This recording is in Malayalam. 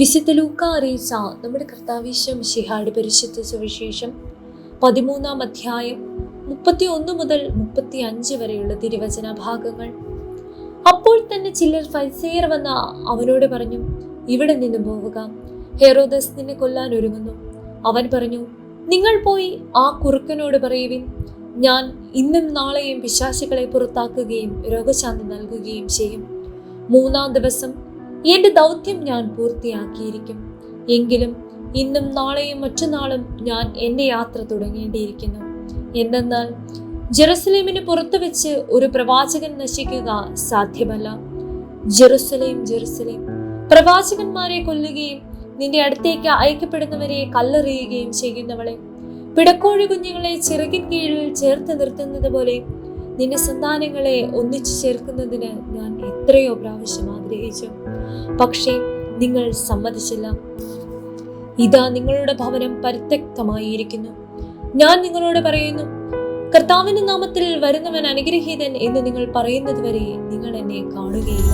വിശുദ്ധ ലൂക്ക അറിയിച്ച നമ്മുടെ കർത്താവിശ്വം ശിഹാട് പരിശുദ്ധ സുവിശേഷം പതിമൂന്നാം അധ്യായം മുപ്പത്തി ഒന്ന് മുതൽ മുപ്പത്തി അഞ്ച് വരെയുള്ള തിരുവചന ഭാഗങ്ങൾ. അപ്പോൾ തന്നെ ചിലർ ഫൈസേർ വന്ന അവനോട് പറഞ്ഞു ഇവിടെ നിന്ന് പോവുക. ഹെറോദസ് നിന്നെ കൊല്ലാൻ ഒരുങ്ങുന്നു. അവൻ പറഞ്ഞു നിങ്ങൾ പോയി ആ കുറുക്കനോട് പറയുവിൻ. ഞാൻ ഇന്നും നാളെയും പിശാചുകളെ പുറത്താക്കുകയും രോഗശാന്തി നൽകുകയും ചെയ്യും. മൂന്നാം ദിവസം എന്റെ ദൗത്യം ഞാൻ പൂർത്തിയാക്കിയിരിക്കും. എങ്കിലും ഇന്നും നാളെയും മറ്റന്നാളും ഞാൻ എന്റെ യാത്ര തുടങ്ങേണ്ടിയിരിക്കുന്നു. എന്തെന്നാൽ ജെറുസലേമിന് പുറത്തു വെച്ച് ഒരു പ്രവാചകൻ നശിക്കുക സാധ്യമല്ല. Jerusalem Jerusalem. പ്രവാചകന്മാരെ കൊല്ലുകയും നിന്റെ അടുത്തേക്ക് അയക്കപ്പെടുന്നവരെ കല്ലെറിയുകയും ചെയ്യുന്നവളെ. പിടക്കോഴി കുഞ്ഞുങ്ങളെ ചിറകിൻ കീഴിൽ ചേർത്ത് നിർത്തുന്നത് പോലെ നിന്റെ സന്താനങ്ങളെ ഒന്നിച്ചു ചേർക്കുന്നതിന് ഞാൻ എത്രയോ പ്രാവശ്യം ആഗ്രഹിച്ചു. പക്ഷേ നിങ്ങൾ സമ്മതിച്ചില്ല. ഇതാ നിങ്ങളുടെ ഭവനം പരിത്യക്തമായിരിക്കുന്നു. ഞാൻ നിങ്ങളോട് പറയുന്നു കർത്താവിന്റെ നാമത്തിൽ വരുന്നവൻ അനുഗ്രഹീതൻ എന്ന് നിങ്ങൾ പറയുന്നത് വരെ നിങ്ങൾ എന്നെ കാണുകയില്ല.